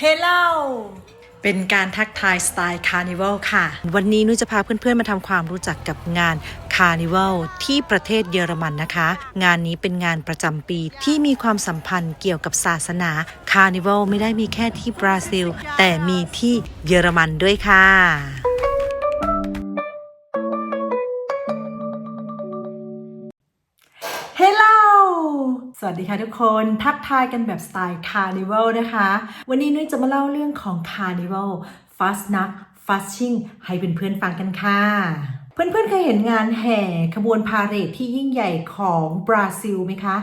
เฮลโลเป็นการทักทายสไตล์คาร์นิวัลค่ะ วันนี้นุ้ยจะพาเพื่อนๆมาทำความรู้จักกับงานคาร์นิวัลที่ประเทศเยอรมันนะคะ งานนี้เป็นงานประจำปีที่มีความสัมพันธ์เกี่ยวกับศาสนาคาร์นิวัลไม่ได้มีแค่ที่บราซิล แต่มีที่เยอรมันด้วยค่ะ สวัสดีค่ะทุกคน ทักทายกันแบบสไตล์คาร์นิวัลนะคะ วันนี้นุ้ยจะมาเล่าเรื่องของคาร์นิวัลฟาสนักฟาสชิ่งให้เพื่อนๆฟังกันค่ะ เพื่อนๆเคยเห็นงานแห่ขบวนพาเหรดที่ยิ่งใหญ่ของบราซิลไหมคะ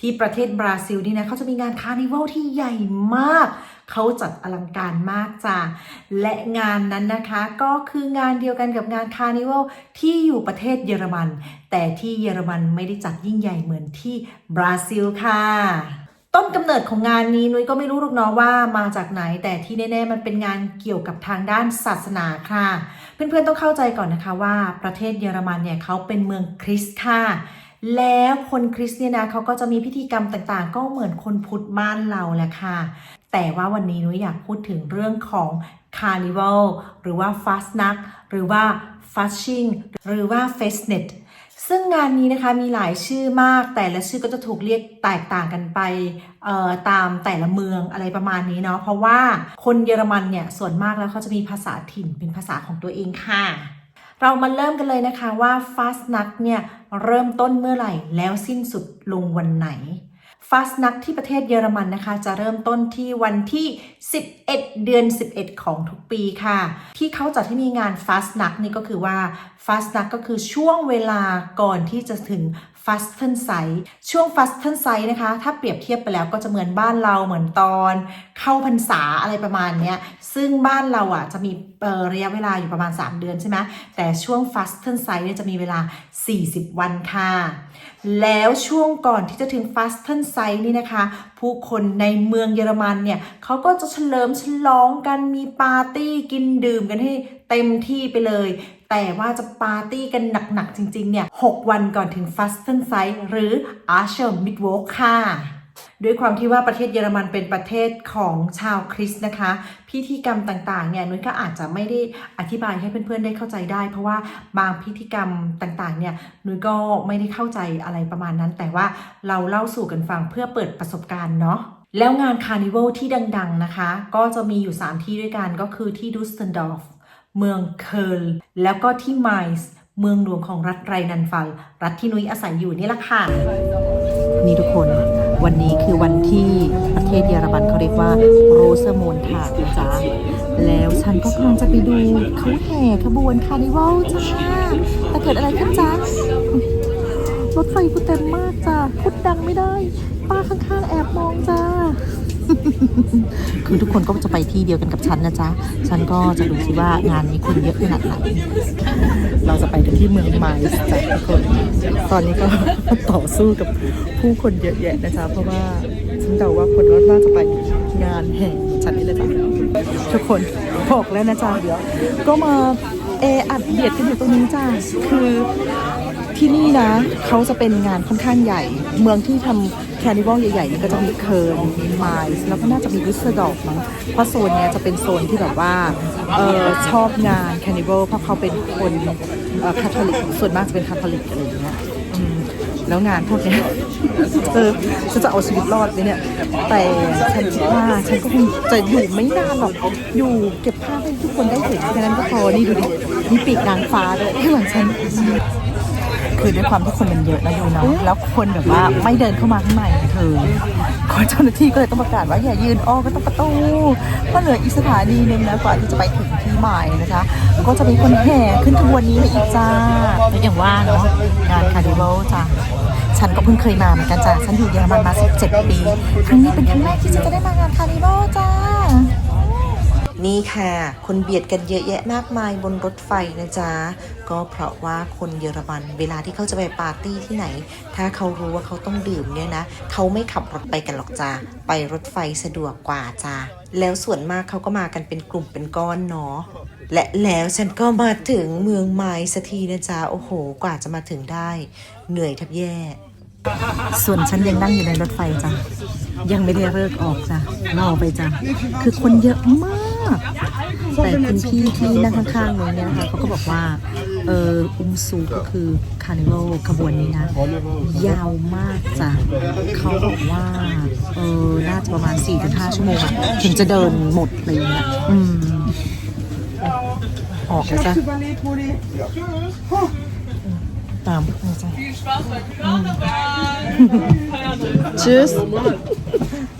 ที่ประเทศบราซิลนี่นะเขาจะมีงานคาร์นิวัลที่ใหญ่มาก เขาจัดอลังการมากจ้ะและงานนั้นนะคะ ก็คืองานเดียวกันกับงานคาร์นิวัลที่อยู่ประเทศเยอรมัน แต่ที่เยอรมันไม่ได้จัดยิ่งใหญ่เหมือนที่บราซิลค่ะต้นกำเนิดของงานนี้นุ้ยก็ไม่รู้หรอกเนาะว่ามาจากไหนแต่ที่แน่ๆมันเป็นงานเกี่ยวกับทางด้านศาสนาค่ะ เพื่อนๆต้องเข้าใจก่อนนะคะว่าประเทศเยอรมันเนี่ยเขาเป็นเมืองคริสต์ค่ะ แล้วคนคริสเนี่ยนะเขาก็จะมีพิธีกรรมต่างๆ ก็เหมือนคนพุทธบ้านเราแหละค่ะ แต่ว่าวันนี้นุ้ยอยากพูดถึงเรื่องของคาร์นิวัลหรือว่าฟาสนักหรือว่าฟัชชิ่งหรือว่าเฟสเน็ตซึ่งงานนี้นะคะมีหลายชื่อมาก แต่ละชื่อก็จะถูกเรียกแตกต่างกันไปตามแต่ละเมืองอะไรประมาณนี้เนาะเพราะว่าคนเยอรมันเนี่ยส่วนมากแล้วเขาจะมีภาษาถิ่นเป็นภาษาของตัวเองค่ะ เรามาเริ่มกันเลยนะคะว่าฟาสนักเนี่ย เริ่มต้นเมื่อไหร่แล้วสิ้นสุดลงวันไหนฟาสนักที่ประเทศเยอรมันนะคะ จะเริ่มต้นที่วันที่ 11 เดือน 11 ของทุกปีค่ะ ที่เขาจัดให้มีงานฟาสนักนี่ก็คือว่าฟาสนักก็คือช่วงเวลาก่อนที่จะถึง ฟัสเทนไซช่วงฟัสเทนไซนะคะ ถ้าเปรียบเทียบไปแล้วก็จะเหมือนบ้านเราเหมือนตอน เข้าพรรษาอะไรประมาณเนี้ย ซึ่งบ้านเราอะจะมีเระยะเวลาอยู่ประมาณ 3 เดือนใช่ไหมแต่ช่วงฟัสเทนไซเนี่ยจะมีเวลา 40 วันค่ะ แล้วช่วงก่อนที่จะถึงฟาสเทนไซนี่นะคะ ผู้คนในเมืองเยอรมันเนี่ยเขาก็จะเฉลิมฉลองกันมีปาร์ตี้กินดื่มกันให้เต็มที่ไปเลย แต่ว่าจะปาร์ตี้กันหนัก ๆ จริง ๆ เนี่ย 6 วันก่อนถึงฟาสเทนไซหรืออาร์เชอร์มิดวอคค่ะด้วยความที่ว่าประเทศเยอรมันเป็นประเทศของชาวคริสต์นะคะ พิธีกรรมต่างๆเนี่ยนุ้ยก็อาจจะไม่ได้อธิบายให้เพื่อนๆได้เข้าใจได้ เพราะว่าบางพิธีกรรมต่างๆเนี่ยนุ้ยก็ไม่ได้เข้าใจอะไรประมาณนั้น แต่ว่าเราเล่าสู่กันฟังเพื่อเปิดประสบการณ์เนาะแล้วงานคาร์นิวัลที่ดัง ๆ นะคะ ก็จะมีอยู่ 3 ที่ด้วยกันก็คือที่ดุสเทนดอร์ฟ เมืองเคิร์ลแล้วก็ที่ไมส์เมืองหลวงของรัฐไรนันฟัลรัฐที่นุ้ยอาศัยอยู่นี่แหละค่ะ นี่ทุกคนวันนี้คือวันที่ประเทศเยอรมันเขาเรียกว่าโรสมนทานะจ๊ะแล้วฉันก็กำลังจะไปดูเขาแห่ขบวนคาร์นิวัลจ้าแต่เกิดอะไรขึ้นจ๊ะรถไฟกูเต็มมากจ้ะพูดดังไม่ได้ ป้าข้างๆแอบมองจ้า คือทุกคนก็จะไปที่เดียวกันกับฉันนะจ๊ะ ฉันก็จะดูสิว่างานนี้คนเยอะขนาดไหน เราจะไปที่เมืองไมส์จ้ะทุกคน ตอนนี้ก็ต่อสู้กับผู้คนเยอะแยะนะจ๊ะ เพราะว่าฉันเดาว่าคนก็น่าจะไปงานแห่งฉันนี่แหละจ้ะทุกคนบอกแล้วนะจ๊ะเดี๋ยว ก็มาเออัดเบียดกันอยู่ตรงนี้จ้าคือที่นี่นะเขาจะเป็นงานค่อนข้างใหญ่ เมืองที่ทำ แคนิวัลใหญ่ๆนี่ก็จะมีเคิร์นมีไมส์แล้วก็น่าจะมีดุสเซอร์ฟมั้งเพราะโซนเนี้ยจะเป็นโซนที่แบบว่าเออชอบงานแคนิวัลเพราะเขาเป็นคนเอ่อคาทอลิกส่วนมากจะเป็นคาทอลิกอะไรอย่างเงี้ยแล้วงานพวกนี้เออฉันจะเอาชีวิตรอดไหมเนี่ย แต่ฉันคิดว่าฉันก็คงจะอยู่ไม่นานหรอกอยู่เก็บภาพให้ทุกคนได้เห็นแค่นั้นก็พอนี่ดูดิมีปีกนางฟ้าด้วยข้างหลังฉัน คือด้วยความที่คนมันเยอะนะอยู่เนาะแล้วคนแบบว่าไม่เดินเข้ามาข้างในเธอคนเจ้าหน้าที่ก็เลยต้องประกาศว่าอย่ายืนอ้อก็ต้องประตูก็เหลืออีกสถานีหนึ่งนะกว่าที่จะไปถึงที่หมายนะคะแล้วก็จะมีคนแห่ขึ้นขบวนนี้มาอีกจ้าแล้วอย่างว่าเนาะงานคาร์ดิวัลจ้าฉันก็เพิ่งเคยมาเหมือนกันจ้ะฉันอยู่เยอรมันมา 17 ปี ครั้งนี้เป็นครั้งแรกที่ฉันจะได้มางานคาร์นิวัลจ้า นี่ค่ะ คนเบียดกันเยอะแยะมากมายบนรถไฟนะจ๊ะ ก็เพราะว่าคนเยอรมัน เวลาที่เขาจะไปปาร์ตี้ที่ไหน ถ้าเขารู้ว่าเขาต้องดื่มเนี่ยนะ เขาไม่ขับรถไปกันหรอกจ้าไปรถไฟสะดวกกว่าจ้าแล้วส่วนมากเขาก็มากันเป็นกลุ่มเป็นก้อนเนาะและแล้วฉันก็มาถึงเมืองไม้สักทีนะจ๊ะ โอ้โห กว่าจะมาถึงได้ เหนื่อยแทบแย่ ส่วนฉันยังนั่งอยู่ในรถไฟจ้ะ ยังไม่ได้เลิกออกจ้ะรอไปจ้ะ คือคนเยอะมาก แต่คุณพี่ที่นั่งข้างๆนู้นเนี่ยนะคะเขาก็บอกว่า เอออุ้มซูก็คือคาร์นิวัลขบวนนี้นะ ยาวมากจ้ะเขาบอกว่าเออน่าจะประมาณ4-5ชั่วโมงอะถึงจะเดินหมดอะไรอย่างเงี้ยอืมออกเลยจ้ะตามเลยจ้ะ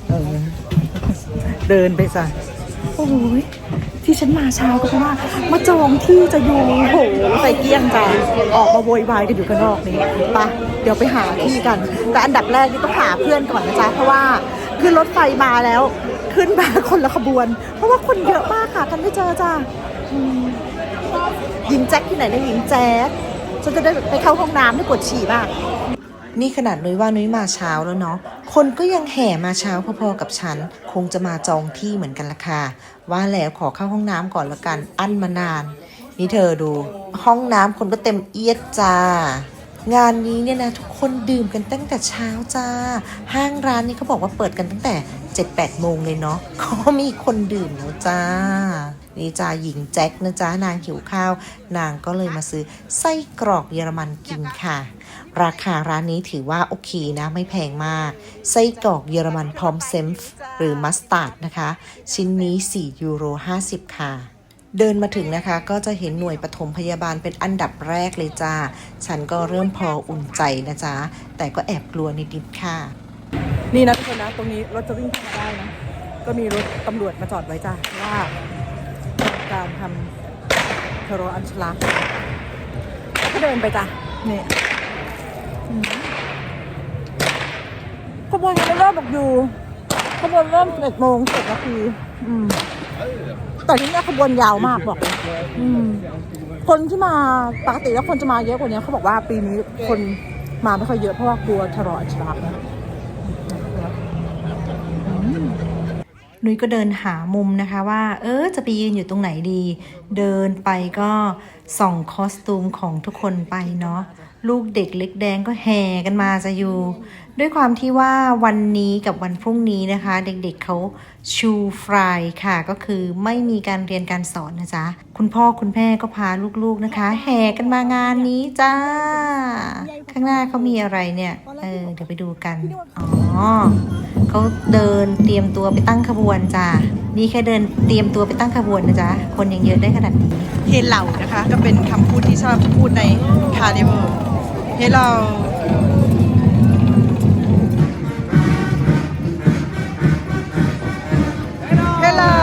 เอเดินไปจ้ะ อ้ยที่ฉันมาเช้าก็เพราะว่ามาจองที่จะอยู่โหใส่เกี้ยงจ้ะออกมาโวยวายกันอยู่ข้างนอกนี้ปะเดี๋ยวไปหาที่กัน แต่อันดับแรกนี่ต้องหาเพื่อนก่อนนะจ๊ะเพราะว่าขึ้นรถไฟมาแล้ว ขึ้นมาคนละขบวน เพราะว่าคนเยอะมากค่ะกันไม่เจอจ้ะหญิงแจ็คที่ไหนเนี่ยหญิงแจ็คฉันจะได้ไปเข้าห้องน้ำไม่ปวดฉี่บ้าง นี่ขนาดนุ้ยว่านุ้ยมาเช้าแล้วเนาะ คนก็ยังแห่มาเช้าพอๆกับฉัน คงจะมาจองที่เหมือนกันละค่ะว่าแล้วขอเข้าห้องน้ำก่อนละกัน อั้นมานาน นี่เธอดู ห้องน้ำคนก็เต็มเอียดจ้า งานนี้เนี่ยนะทุกคนดื่มกันตั้งแต่เช้าจ้า ห้างร้านนี้เขาบอกว่าเปิดกันตั้งแต่7-8โมงเลยเนาะก็มีคนดื่มแล้วจ้า นี่จ้าหญิงแจ็คนะจ้านางหิวข้าว นางก็เลยมาซื้อไส้กรอกเยอรมันกินค่ะ ราคาร้านนี้ถือว่าโอเคนะไม่แพงมาก ไส้กรอกเยอรมันพร้อมเซมฟ์หรือมัสตาร์ดนะคะ ชิ้นนี้ 4 ยูโร 50 ค่ะ เดินมาถึงนะคะก็จะเห็นหน่วยปฐมพยาบาลเป็นอันดับแรกเลยจ้า ฉันก็เริ่มพออุ่นใจนะจ๊ะ แต่ก็แอบกลัวนิดๆค่ะ นี่นะทุกคนนะ ตรงนี้รถจะวิ่งเข้ามาได้นะ ก็มีรถตำรวจมาจอดไว้จ้าว่าการทำเทโรอัญชลักษ์ก็เดินไปจ้ะนี่ ขบวนยังไม่เริ่มบอกอยู่ขบวนเริ่ม11โมง7นาทีอืมแต่ที่นี่ขบวนยาวมากบอกอืมคนที่มาปกติแล้วคนจะมาเยอะกว่านี้เขาบอกว่าปีนี้คนมาไม่ค่อยเยอะเพราะว่ากลัวทรออัญชลักษณ์นะนุ้ยก็เดินหามุมนะคะว่า เออจะไปยืนอยู่ตรงไหนดี เดินไปก็ส่องคอสตูมของทุกคนไปเนาะลูกเด็กเล็กแดงก็แห่กันมาจะอยู่ ด้วยความที่ว่าวันนี้กับวันพรุ่งนี้นะคะ เด็กๆเขาชูฟรายค่ะ ก็คือไม่มีการเรียนการสอนนะจ๊ะ คุณพ่อคุณแม่ก็พาลูกๆนะคะ แห่กันมางานนี้จ้า ข้างหน้าเขามีอะไรเนี่ย เออ เดี๋ยวไปดูกัน อ๋อเขาเดินเตรียมตัวไปตั้งขบวนจ้านี่แค่เดินเตรียมตัวไปตั้งขบวนนะจ๊ะ คนยังเยอะได้ขนาดนี้เฮเหล่านะคะ ก็เป็นคำพูดที่ชอบพูดในคาร์นิวัลเฮเหล่าเฮเหล่า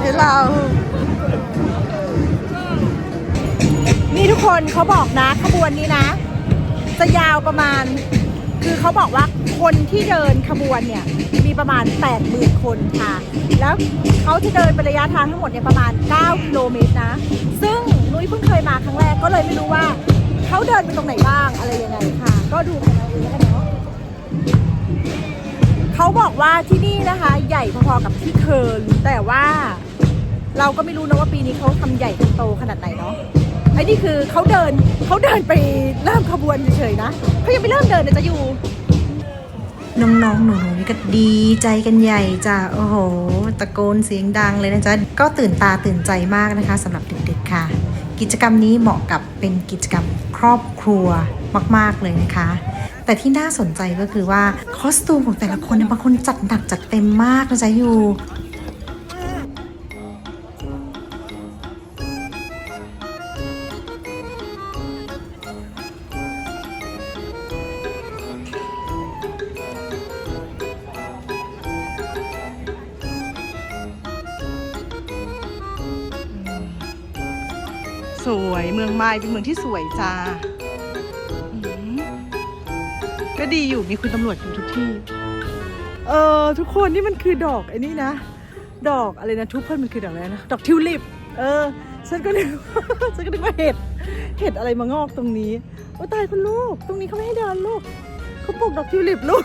เฮเหล่านี่ทุกคนเขาบอกนะขบวนนี้นะ จะยาวประมาณ คือเขาบอกว่าคนที่เดินขบวนเนี่ยมีประมาณ 8 0,000 คนค่ะ แล้วเขาจะเดินเป็นระยะทางทั้งหมดเนี่ยประมาณ 9 กิโลเมตรนะ ซึ่งนุ้ยเพิ่งเคยมาครั้งแรกก็เลยไม่รู้ว่าเขาเดินไปตรงไหนบ้างอะไรยังไงค่ะ ก็ดูกันเอาเองแล้วกันเนาะเขาบอกว่าที่นี่นะคะ ใหญ่พอๆกับที่เคิร์นแต่ว่าเราก็ไม่รู้นะว่าปีนี้เขาทำใหญ่โตขนาดไหนเนาะ ไอ้นี่คือเขาเดินเขาเดินไปเริ่มขบวนเฉยๆนะเขายังไม่เริ่มเดินเลยจะอยู่ น้องๆ หนูๆนี่ก็ดีใจกันใหญ่จ้ะโอ้โห ตะโกนเสียงดังเลยนะจ๊ะ ก็ตื่นตาตื่นใจมากนะคะสำหรับเด็กๆค่ะ กิจกรรมนี้เหมาะกับเป็นกิจกรรมครอบครัวมากๆเลยนะคะ แต่ที่น่าสนใจก็คือว่าคอสตูมของแต่ละคนเนี่ยบางคนจัดหนักจัดเต็มมากนะจ๊ะอยู่ มืองไม้เป็นเมืองที่สวยจ้าก็ดีอยู่มีคุณตำรวจอยู่ทุกที่ เออทุกคนนี่มันคือดอกไอ้นี่นะ ดอกอะไรนะทุกคนมันคือดอกอะไรนะ ดอกทิวลิป เออ ฉันก็นึกฉันก็นึกว่าเห็ด เห็ดอะไรมางอกตรงนี้ โอ้ตายคุณลูก ตรงนี้เขาไม่ให้เดินลูก เขาปลูกดอกทิวลิปลูก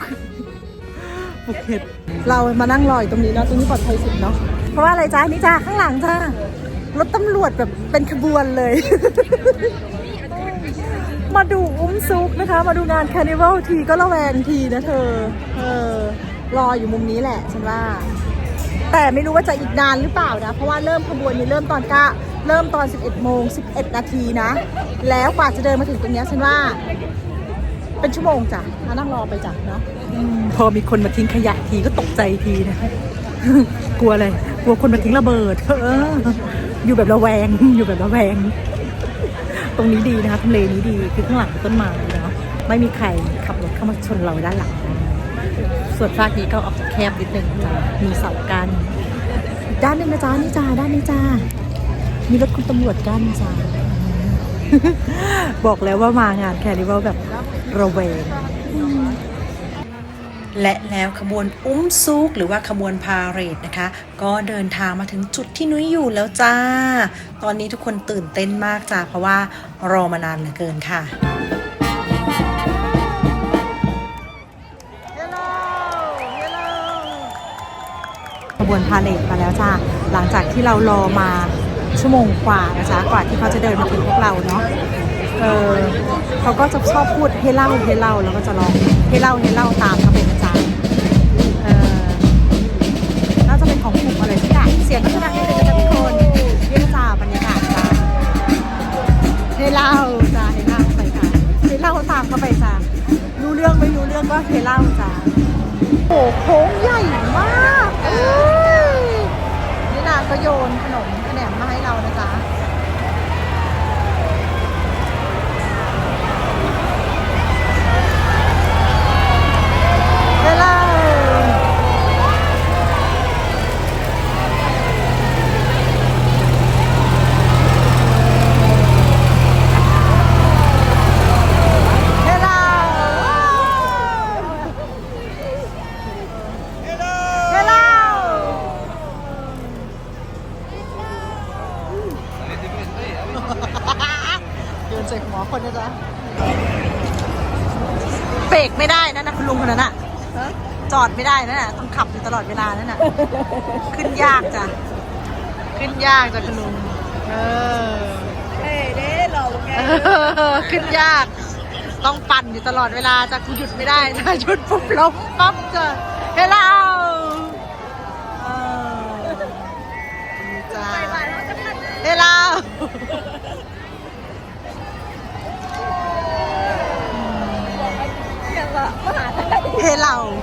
ปลูกเห็ด เรามานั่งรออยู่ตรงนี้เนาะ ตรงนี้ปลอดภัยสุดเนาะ เพราะว่าอะไรจ้านี่จ้าข้างหลังจ้า รถตำรวจแบบเป็นขบวนเลย มาดูอุ้มซุกนะคะ มาดูงานคานิวัลทีก็ระแวงทีนะเธอ เออ รออยู่มุมนี้แหละฉันว่า แต่ไม่รู้ว่าจะอีกนานหรือเปล่านะ เพราะว่าเริ่มขบวนนี้เริ่มตอนกะเริ่มตอน 11โมง11 นาทีนะ แล้วกว่าจะเดินมาถึงตรงนี้ฉันว่า เป็นชั่วโมงจ้ะมานั่งรอไปจ้ะเนาะอพอมีคนมาทิ้งขยะทีก็ตกใจทีนะกลัวอะไรกลัวคนมาทิ้งระเบิด เออ อยู่แบบระแวง อยู่แบบระแวง ตรงนี้ดีนะคะทำเลนี้ดีคือข้างหลังต้นไม้เนาะไม่มีใครขับรถเข้ามาชนเราด้านหลัง ส่วนฝากนี้ก็ออกแคบนิดนึงจ้ะมีเสากันด้านนึงนะจ๊ะนี่จ้าด้านนี้จ้ามีรถคุณตำรวจกั้นจ้าบอกแล้วว่ามางานแคริวัลแบบระแวง และแล้วขบวนอุ้มซุกหรือว่าขบวนพาเหรดนะคะ ก็เดินทางมาถึงจุดที่นุ้ยอยู่แล้วจ้า ตอนนี้ทุกคนตื่นเต้นมากจ้าเพราะว่ารอมานานเหลือเกินค่ะขบวนพาเลทมาแล้วจ้าหลังจากที่เรารอมาชั่วโมงกว่านะจ๊ะกว่าที่เขาจะเดินมาถึงพวกเราเนาะ เออเขาก็จะชอบพูดให้เล่าให้เล่าแล้วก็จะร้องให้เล่าให้เล่าตามเขาเป็นประจำเออน่าจะเป็นของกลุ่มอะไรสักอย่างเสียงก็จะดังนิดนึงนะทุกคนเรียกจ้าบรรยากาศจ้าให้เล่าจ้าให้เล่าไปค่ะให้เล่าตามเขาไปจ้ารู้เรื่องไม่รู้เรื่องก็ให้เล่าจ้าโอ้โหโค้งใหญ่มากเอ้ยนี่นาก็โยนขนมขนมมาให้เรานะจ๊ะ เวลาเวลาเวลาโยนใส่หัวคนนะจ๊ะเบรกไม่ได้นะนะคุณลุงคนนั้นอะ จอดไม่ได้นะน่ะต้องขับอยู่ตลอดเวลานั่นน่ะขึ้นยากจ้ะ ขึ้นยากจ้ะคุณลุงเออเฮ้ยเด้หลอกไงเออขึ้นยาก ต้องปั่นอยู่ตลอดเวลาจ้ะกูหยุดไม่ได้นะหยุดปุ๊บล้มปั๊บจ้ะเฮลโลเออนี่จ้าเฮลโลเฮล โล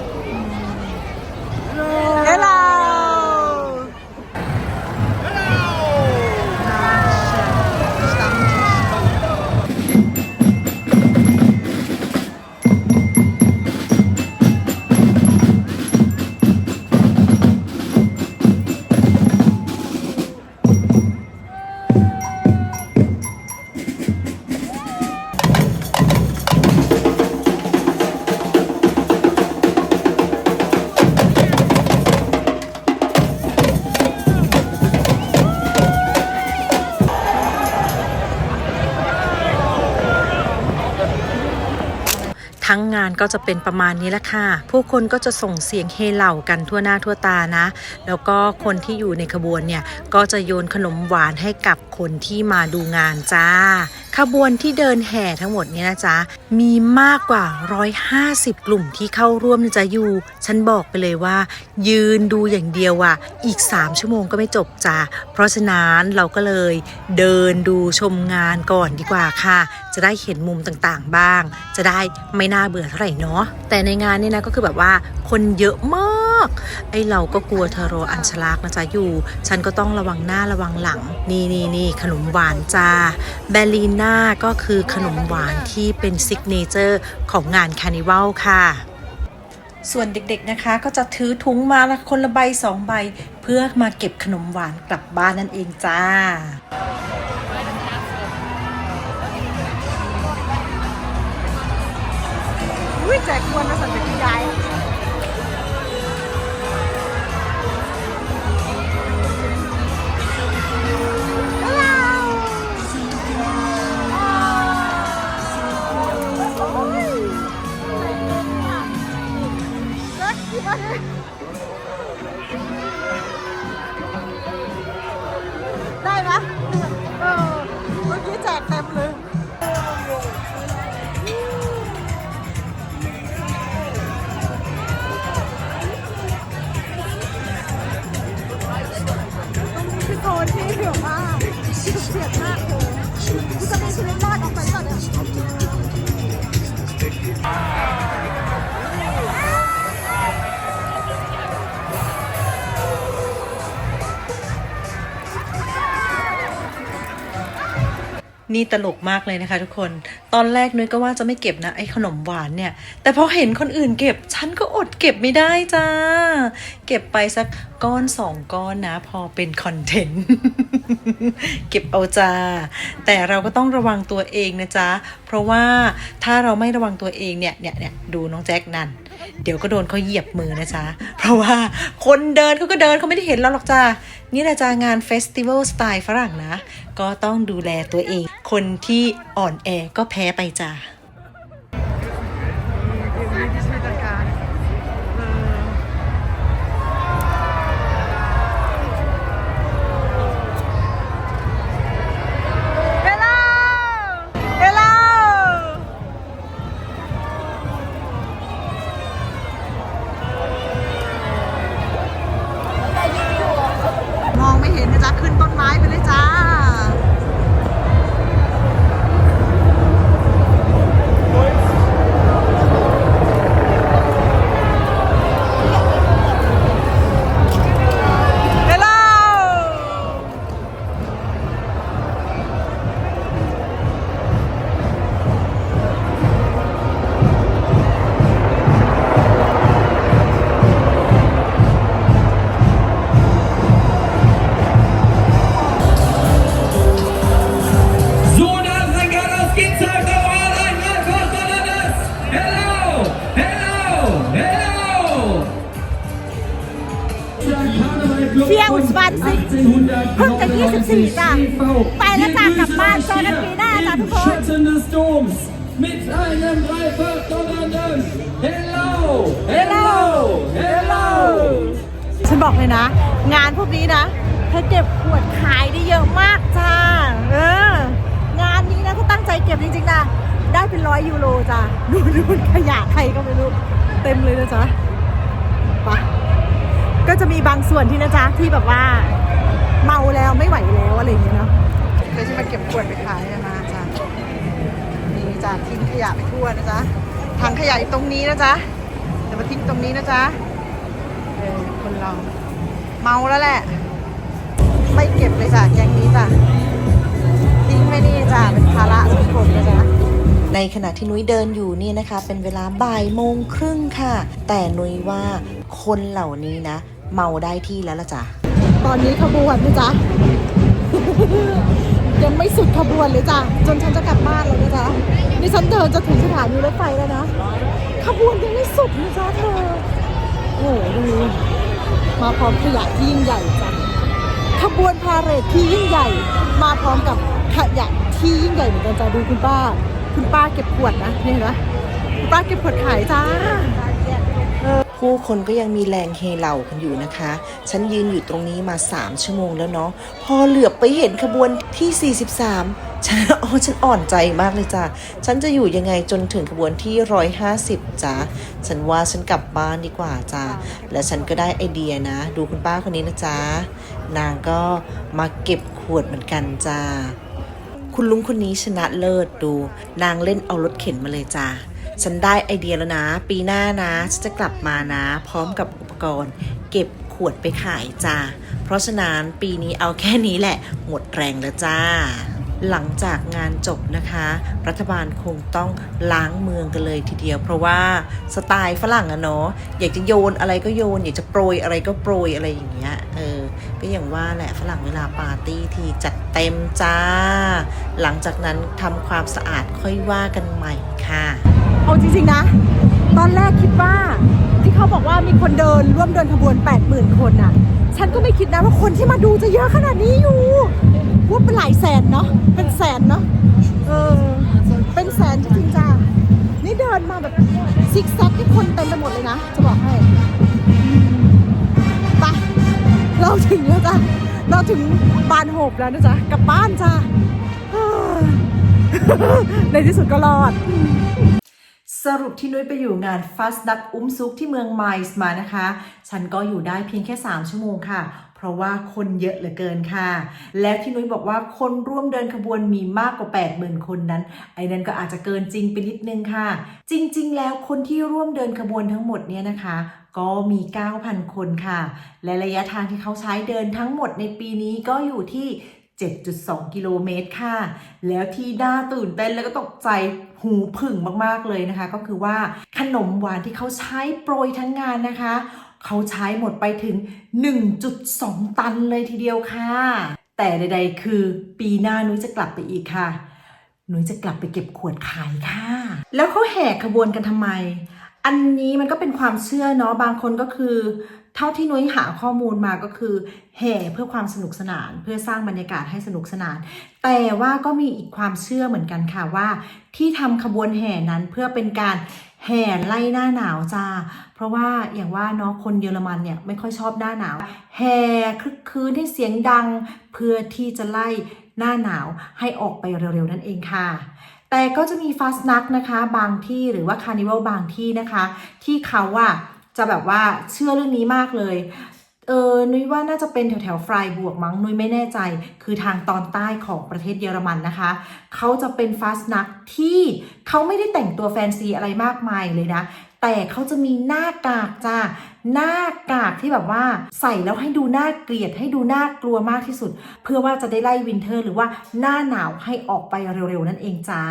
ทั้งงานก็จะเป็นประมาณนี้ละค่ะ ผู้คนก็จะส่งเสียงเฮเหล่ากันทั่วหน้าทั่วตานะ แล้วก็คนที่อยู่ในขบวนเนี่ยก็จะโยนขนมหวานให้กับคนที่มาดูงานจ้า ขบวนที่เดินแห่ทั้งหมดนี่ยนะจ๊ะ มีมากกว่า 150 กลุ่มที่เข้าร่วมจะอยู่ ฉันบอกไปเลยว่า ยืนดูอย่างเดียวอะอีก 3 ชั่วโมงก็ไม่จบจ้าเพราะฉะนั้นเราก็เลยเดินดูชมงานก่อนดีกว่าค่ะ จะได้เห็นมุมต่างๆบ้าง จะได้ไม่น่าเบื่อเท่าไหร่เนาะ แต่ในงานนี่นะก็คือแบบว่าคนเยอะมาก ไอเราก็กลัวเทอโรอัญชลักษณ์นะจ๊ะอยู่ ฉันก็ต้องระวังหน้าระวังหลัง นี่นี่นี่ขนมหวานจ้าแบลีน่าก็คือขนมหวานที่เป็นซิกเนเจอร์ของงานคานิวัลค่ะส่วนเด็กๆนะคะก็จะถือถุงมาละคนละใบสองใบ เพื่อมาเก็บขนมหวานกลับบ้านนั่นเองจ้า อุ้ยแจกควรนะสันติ นี่ตลกมากเลยนะคะทุกคน ตอนแรกนุ้ยก็ว่าจะไม่เก็บนะไอ้ขนมหวานเนี่ย แต่พอเห็นคนอื่นเก็บ ฉันก็อดเก็บไม่ได้จ้า เก็บไปสักก้อนสองก้อนนะ พอเป็นคอนเทนต์ เก็บเอาจ้า แต่เราก็ต้องระวังตัวเองนะจ๊ะ เพราะว่าถ้าเราไม่ระวังตัวเองเนี่ยเนี่ยเนี่ยดูน้องแจ็คนั่น เดี๋ยวก็โดนเขาเหยียบมือนะจ๊ะ เพราะว่าคนเดินเขาก็เดินเขาไม่ได้เห็นเราหรอกจ้านี่แหละจ้างานเฟสติวัลสไตล์ฝรั่งนะ ก็ต้องดูแลตัวเอง คนที่อ่อนแอก็แพ้ไปจ้า นนะจ๊ะขึ้นต้นไม้ไปเลยจ้า นปีหน้าจ้ะทุกคน Schatten des Doms mit einem dreifach donnernden Hello, hello, hello. ฉันบอกเลยนะ งานพวกนี้นะเธอเก็บขวดขายได้เยอะมากจ้าเอองานนี้นะเขาตั้งใจเก็บจริงๆนะได้เป็นร้อยยูโรจ้าดูดูขยะใครก็ไม่รู้ เต็มเลยนะจ๊ะไปะก็จะมีบางส่วนที่นะจ๊ะที่แบบว่าเมาแล้วไม่ไหวแล้วอะไรอย่างเงี้ยเนาะเดี๋ยวที่มาเก็บขวดไปขายกันมาจ้ะนี่ จ้ะทิ้งขยะไปทั่วนะจ๊ะถังขยะอยู่ตรงนี้นะจ๊ะเดี๋ยวมาทิ้งตรงนี้นะจ๊ะเออคนเราเมาแล้วแหละ ไม่เก็บเลยจ้ะแก๊งนี้จ้ะทิ้งไว้นี่จ้ะเป็นภาระสังคมนะจ๊ะในขณะที่นุ้ยเดินอยู่นี่นะคะ เป็นเวลาบ่ายโมงครึ่งค่ะ แต่นุ้ยว่าคนเหล่านี้นะ เมาได้ที่แล้วละจ้ะตอนนี้ขบวนนะจ๊ะ ยังไม่สุดขบวนเลยจ้ะจนฉันจะกลับบ้านแล้วนะจ๊ะนี่ฉันเดินจะถึงสถานีรถไฟแล้วนะ ขบวนยังไม่สุดนะจ๊ะเธอโอ้โหดูมาพร้อมขยะที่ยิ่งใหญ่จ้ะขบวนพาเหรดที่ยิ่งใหญ่ มาพร้อมกับขยะที่ยิ่งใหญ่เหมือนกันจ้ะดูคุณป้า คุณป้าเก็บขวดนะนี่เห็นไหมคุณป้าเก็บขวดขายจ้า ผู้คนก็ยังมีแรงเฮเหล่ากันอยู่นะคะ ฉันยืนอยู่ตรงนี้มา 3 ชั่วโมงแล้วเนาะ พอเหลือบไปเห็นขบวนที่ 43 ฉันอ๋อฉันอ่อนใจมากเลยจ้ะ ฉันจะอยู่ยังไงจนถึงขบวนที่ 150จ้ะ ฉันว่าฉันกลับบ้านดีกว่าจ้ะ และฉันก็ได้ไอเดียนะ ดูคุณป้าคนนี้นะจ๊ะนางก็มาเก็บขวดเหมือนกันจ้าคุณลุงคนนี้ชนะเลิศดู นางเล่นเอารถเข็นมาเลยจ้า ฉันได้ไอเดียแล้วนะ ปีหน้านะ ฉันจะกลับมานะ พร้อมกับอุปกรณ์ เก็บขวดไปขายจ้า เพราะฉะนั้นปีนี้เอาแค่นี้แหละ หมดแรงแล้วจ้า หลังจากงานจบนะคะ รัฐบาลคงต้องล้างเมืองกันเลยทีเดียว เพราะว่าสไตล์ฝรั่งอะเนาะอยากจะโยนอะไรก็โยน อยากจะโปรยอะไรก็โปรยอะไรอย่างเงี้ยเออก็อย่างว่าแหละฝรั่งเวลาปาร์ตี้ทีจัดเต็มจ้า หลังจากนั้นทำความสะอาดค่อยว่ากันใหม่ค่ะ เอาจริงๆนะ ตอนแรกคิดว่าที่เขาบอกว่ามีคนเดินร่วมเดินขบวน 80,000 คนน่ะ ฉันก็ไม่คิดนะว่าคนที่มาดูจะเยอะขนาดนี้อยู่ว่าเป็นหลายแสนเนาะเป็นแสนเนาะเออเป็นแสนจริงๆจ้านี่เดินมาแบบซิกแซกที่คนเต็มไปหมดเลยนะ จะบอกให้ไปเราถึงแล้วจ้ะเราถึงบานโหบแล้วนะจ๊ะกลับบ้านจ้ะในที่สุดก็รอด สรุปที่นุ้ยไปอยู่งานฟัสดักอุ้มซุกที่เมืองไมส์มานะคะ ฉันก็อยู่ได้เพียงแค่ 3 ชั่วโมงค่ะ เพราะว่าคนเยอะเหลือเกินค่ะ แล้วที่นุ้ยบอกว่าคนร่วมเดินขบวนมีมากกว่า 80,000 คนนั้น ไอ้นั่นก็อาจจะเกินจริงไปนิดนึงค่ะ จริง ๆ แล้วคนที่ร่วมเดินขบวนทั้งหมดเนี่ยนะคะ ก็มี 9,000 คนค่ะ และระยะทางที่เขาใช้เดินทั้งหมดในปีนี้ก็อยู่ที่ 7.2 กิโลเมตรค่ะ แล้วที่น่าตื่นเต้นแล้วก็ตกใจหูผึ่งมากๆเลยนะคะ ก็คือว่าขนมหวานที่เขาใช้โปรยทั้งงานนะคะ เขาใช้หมดไปถึง 1.2 ตันเลยทีเดียวค่ะ แต่ใดๆ คือปีหน้านุ้ยจะกลับไปอีกค่ะหนุ้ยจะกลับไปเก็บขวดขายค่ะ แล้วเขาแห่ขบวนกันทำไม อันนี้มันก็เป็นความเชื่อเนาะบางคนก็คือ เท่าที่นุ้ยหาข้อมูลมาก็คือแห่เพื่อความสนุกสนาน เพื่อสร้างบรรยากาศให้สนุกสนาน แต่ว่าก็มีอีกความเชื่อเหมือนกันค่ะว่า ที่ทำขบวนแห่นั้นเพื่อเป็นการแห่ไล่หน้าหนาวจ้า เพราะว่าอย่างว่าเนาะคนเยอรมันเนี่ยไม่ค่อยชอบหน้าหนาว แห่คึกคืนให้เสียงดัง เพื่อที่จะไล่หน้าหนาวให้ออกไปเร็วๆนั่นเองค่ะ แต่ก็จะมีฟาสนักนะคะ บางที่หรือว่าคาร์นิวัลบางที่นะคะ ที่เขาว่า จะแบบว่าเชื่อเรื่องนี้มากเลยเออนุ้ยว่าน่าจะเป็นแถวแถวฟรายบวกมั้งนุ้ยไม่แน่ใจ คือทางตอนใต้ของประเทศเยอรมันนะคะ เขาจะเป็นฟาสนักที่เขาไม่ได้แต่งตัวแฟนซีอะไรมากมายเลยนะ แต่เขาจะมีหน้ากากจ้าหน้ากากที่แบบว่าใส่แล้วให้ดูน่าเกลียดให้ดูน่ากลัวมากที่สุด เพื่อว่าจะได้ไล่วินเทอร์ หรือว่าหน้าหนาวให้ออกไปเร็วๆนั่นเองจ้า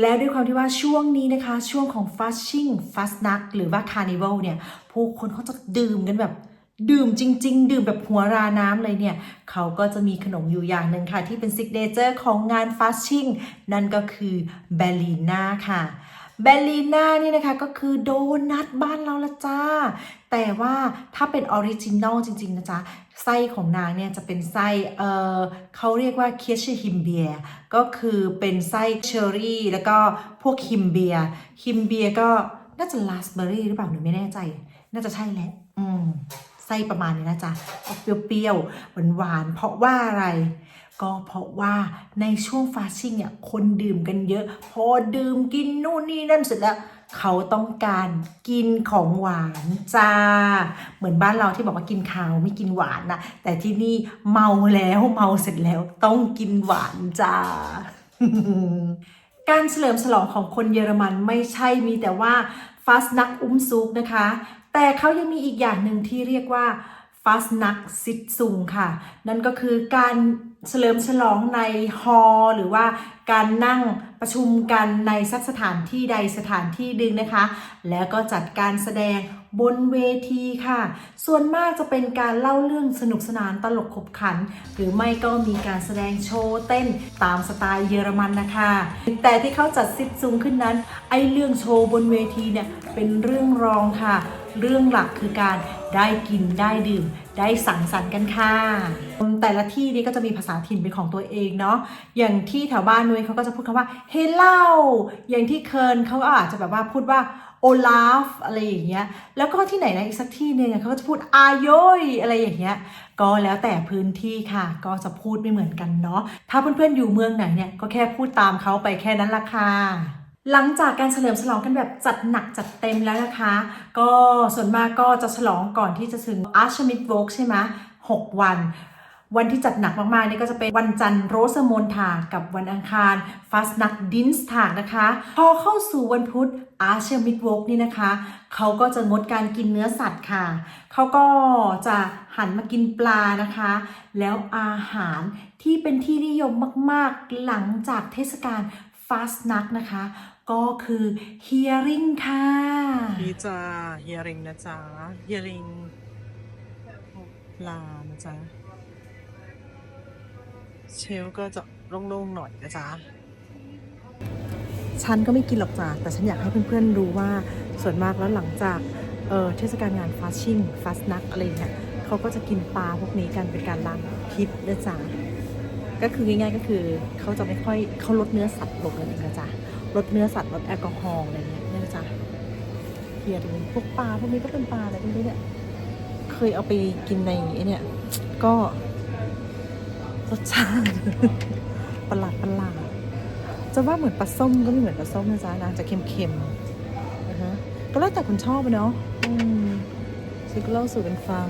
แล้วด้วยความที่ว่าช่วงนี้นะคะ ช่วงของ Flushing f a s t n a c หรือว่า Carnival เนี่ย ผู้คนเขาจะดื่มกันแบบดื่มจริง ๆ ดื่มแบบหัวราน้ำเลยเนี่ย เขาก็จะมีขนมอยู่อย่างหนึ่งค่ะ ที่เป็นซิกเนเจอร์ของงานฟาสชิ่งนั่นก็คือเบลลีน่าค่ะ เบลลีน่านี่นะคะก็คือโดนัทบ้านเราละจ้า แต่ว่าถ้าเป็นออริจินอลจริง ๆ นะจ๊ะ ไส้ของนางเนี่ยจะเป็นไส้ เออเขาเรียกว่าเคียชฮิมเบียก็คือเป็นไส้เชอร์รี่ แล้วก็พวกฮิมเบียฮิมเบียก็น่าจะลาสเบอร์รี่หรือเปล่าหนูไม่แน่ใจ น่าจะใช่แหละ อืมไส้ประมาณนี้นะจ๊ะออกเปรี้ยวๆหวานๆเพราะว่าอะไร ก็เพราะว่าในช่วงฟาสชิ่งเนี่ยคนดื่มกันเยอะ พอดื่มกินนู่นนี่นั่นเสร็จแล้ว เขาต้องการกินของหวานจ้า เหมือนบ้านเราที่บอกว่ากินข้าวไม่กินหวานนะแต่ที่นี่เมาแล้วเมาเสร็จแล้วต้องกินหวานจ้าการเฉลิมฉลองของคนเยอรมันไม่ใช่มีแต่ว่าฟาสนักอุ้มซุกนะคะ แต่เขายังมีอีกอย่างหนึ่งที่เรียกว่า ฟาสนักซิดซุงค่ะ นั่นก็คือการเฉลิมฉลองในฮอลหรือว่าการนั่งประชุมกันในสักสถานที่ใดสถานที่หนึ่งนะคะ แล้วก็จัดการแสดงบนเวทีค่ะ ส่วนมากจะเป็นการเล่าเรื่องสนุกสนานตลกขบขัน หรือไม่ก็มีการแสดงโชว์เต้นตามสไตล์เยอรมันนะคะ แต่ที่เขาจัดซิดซุงขึ้นนั้น ไอเรื่องโชว์บนเวทีเนี่ยเป็นเรื่องรองค่ะ เรื่องหลักคือการ ได้กินได้ดื่ม ได้สังสรรค์กันค่ะ แต่ละที่นี่ก็จะมีภาษาถิ่นเป็นของตัวเองเนาะอย่างที่แถวบ้านนุ้ยเขาก็จะพูดคำว่าเฮลเล่าอย่างที่เคิร์นเขาก็อาจจะแบบว่าพูดว่าโอลาฟอะไรอย่างเงี้ย แล้วก็ที่ไหนนะอีกสักที่หนึ่งเขาก็จะพูดอายยอะไรอย่างเงี้ย ก็แล้วแต่พื้นที่ค่ะ ก็จะพูดไม่เหมือนกันเนาะ ถ้าเพื่อนๆอยู่เมืองไหนเนี่ย ก็แค่พูดตามเขาไปแค่นั้นละค่ะ หลังจากการเฉลิมฉลองกันแบบจัดหนักจัดเต็มแล้วนะคะ ก็ส่วนมากก็จะฉลองก่อนที่จะถึงอาร์ชมิดโวกใช่ไหมหกวัน วันที่จัดหนักมากๆนี่ก็จะเป็นวันจันทร์โรสมนทากับวันอังคารฟาสนักดินส์ทากนะคะ พอเข้าสู่วันพุธอาร์เชมิดโวกนี่นะคะ เขาก็จะงดการกินเนื้อสัตว์ค่ะ เขาก็จะหันมากินปลานะคะ แล้วอาหารที่เป็นที่นิยมมากๆหลังจากเทศกาล ฟาสนักนะคะ ก็คือเฮียริงค่ะนี่จ้าเฮียริงนะจ๊ะเฮียริงลานะจ๊ะ เชลก็จะโล่งๆหน่อยนะจ๊ะฉันก็ไม่กินหรอกจ้ะแต่ฉันอยากให้เพื่อนๆรู้ว่าส่วนมากแล้วหลังจากเออเทศกาลงานฟาสชิ่งฟาสนักอะไรเนี่ยเขาก็จะกินปลาพวกนี้กันเป็นการล้างพิษนะจ๊ะ ก็คือง่ายๆก็คือเขาจะไม่ค่อยเขาลดเนื้อสัตว์ลงกันเองนะจ๊ะลดเนื้อสัตว์ลดแอลกอฮอล์อะไรเงี้ยนี่ยนะจ๊ะเฮียดูพวกปลาพวกนี้ก็เป็นปลาอะไรพวกนี้เนี่ยเคยเอาไปกินในไอ้เนี่ยก็รสชาติประหลาดประหลาดจะว่าเหมือนปลาส้มก็ไม่เหมือนปลาส้มนะจ๊ะนางจะเค็มๆนะฮะก็แล้วแต่คนชอบเนาะอืมซิกเล่าสู่กันฟัง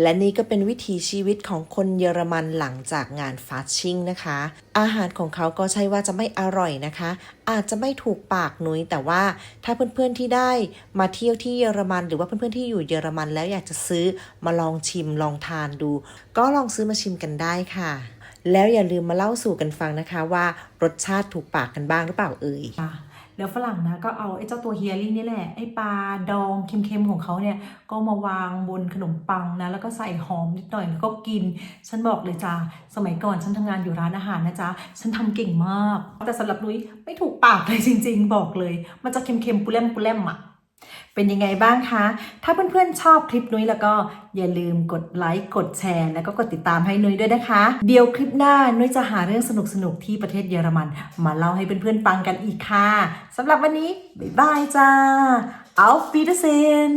และนี่ก็เป็นวิถีชีวิตของคนเยอรมันหลังจากงานฟาสชิ่งนะคะ อาหารของเขาก็ใช่ว่าจะไม่อร่อยนะคะ อาจจะไม่ถูกปากนุ้ยแต่ว่าถ้าเพื่อนๆที่ได้มาเที่ยวที่เยอรมัน หรือว่าเพื่อนๆที่อยู่เยอรมันแล้วอยากจะซื้อมาลองชิมลองทานดู ก็ลองซื้อมาชิมกันได้ค่ะ แล้วอย่าลืมมาเล่าสู่กันฟังนะคะว่ารสชาติถูกปากกันบ้างหรือเปล่าเอ่ย แล้วฝรั่งนะก็เอาไอ้เจ้าตัวเฮียรี่นี่แหละไอ้ปลาดองเค็มๆของเขาเนี่ยก็มาวางบนขนมปังนะแล้วก็ใส่หอมนิดหน่อยแล้วก็กิน ฉันบอกเลยจ้าสมัยก่อนฉันทำงานอยู่ร้านอาหารนะจ๊ะฉันทำเก่งมาก แต่สำหรับนุ้ยไม่ถูกปากเลยจริง ๆ บอกเลย มันจะเค็มๆปุแลมปุแลมอะ เป็นยังไงบ้างคะ ถ้าเพื่อนๆชอบคลิปนุ้ยแล้วก็อย่าลืมกดไลค์ กดแชร์ แล้วก็กดติดตามให้นุ้ยด้วยนะคะ เดี๋ยวคลิปหน้านุ้ยจะหาเรื่องสนุกๆที่ประเทศเยอรมัน มาเล่าให้เพื่อนๆฟังกันอีกค่ะสำหรับวันนี้ บ๊ายบายจ้า Auf Wiedersehen